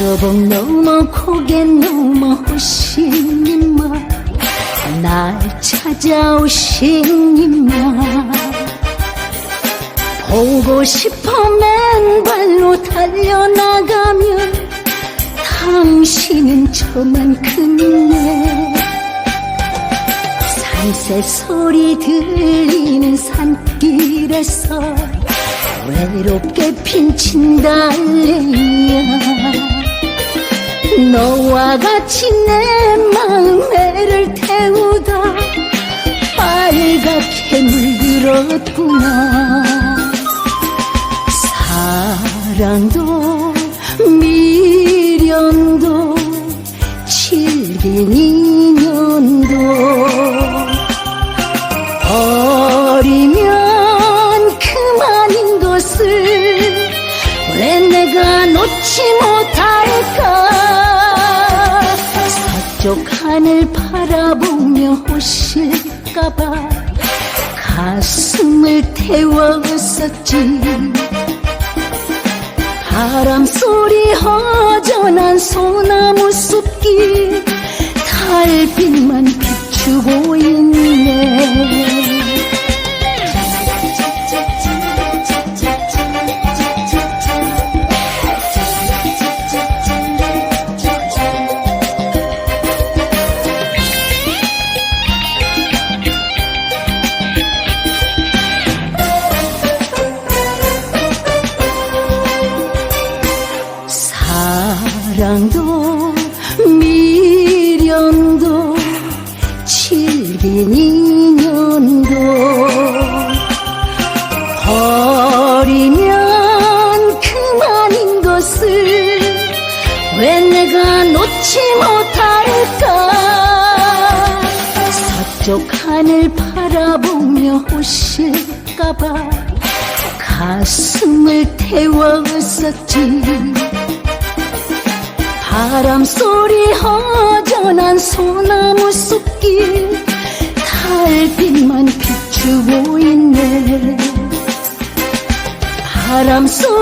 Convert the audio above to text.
시로봉 넘어 고개 넘어 오시니마 날 찾아오시니마 보고 싶어 맨발로 달려나가면 당신은 저만큼이네. 산새 소리 들리는 산길에서 외롭게 핀친 달래야. 너와 같이 내 마음에를 태우다 빨갛게 물들었구나 사랑도 미련도 질긴 인연도. 버리면 그만인 것을 왜 내가 놓지 못할까? 서쪽 하늘 바라보며 오실까봐 가슴을 태웠었지 바람 소리 허전한 소나무 숲길 달빛만 비추고 있네 사랑도 미련도 질긴 인연도. 버리면 그만인 것을 왜 내가 놓지 못할까? 서쪽 하늘 바라보며 오실까봐 가슴을 태웠었지 바람 소리 허전한 소나무 숲길. 달빛만 비추고 있네. 바람 소리